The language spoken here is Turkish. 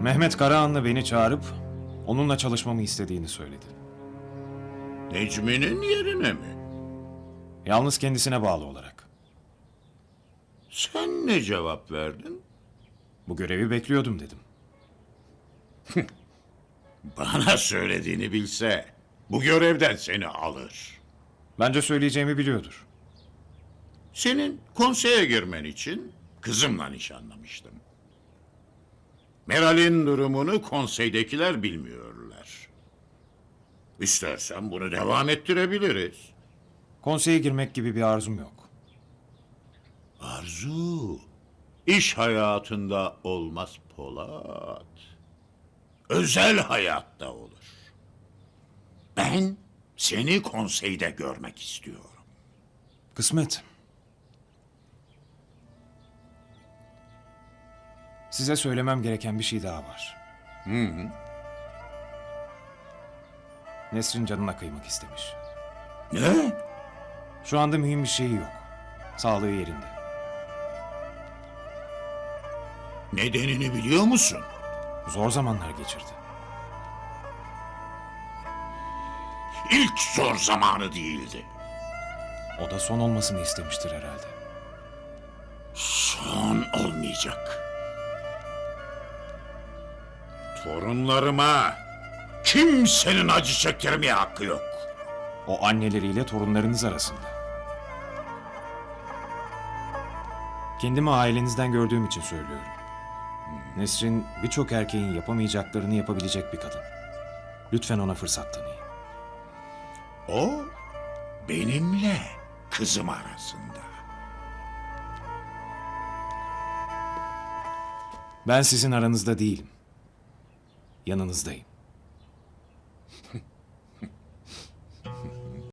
Mehmet Karahanlı beni çağırıp onunla çalışmamı istediğini söyledi. Necmi'nin yerine mi? Yalnız kendisine bağlı olarak. Sen ne cevap verdin? Bu görevi bekliyordum dedim. Bana söylediğini bilse bu görevden seni alır. Bence söyleyeceğimi biliyordur. Senin konseye girmen için kızımla nişanlamıştım. Meral'in durumunu konseydekiler bilmiyorlar. İstersen bunu devam ettirebiliriz. Konseye girmek gibi bir arzum yok. Arzu, iş hayatında olmaz Polat. Özel hayatta olur. Ben seni konseyde görmek istiyorum. Kısmet. Size söylemem gereken bir şey daha var. Nesrin canına kıymak istemiş. Ne? Şu anda mühim bir şeyi yok. Sağlığı yerinde. Nedenini biliyor musun? Zor zamanlar geçirdi. İlk zor zamanı değildi. O da son olmasını istemiştir herhalde. Son olmayacak. Torunlarıma kimsenin acı çektirmeye hakkı yok. O anneleriyle torunlarınız arasında. Kendimi ailenizden gördüğüm için söylüyorum. Nesrin birçok erkeğin yapamayacaklarını yapabilecek bir kadın. Lütfen ona fırsat tanıyın. O benimle kızım arasında. Ben sizin aranızda değilim. Yanınızdayım.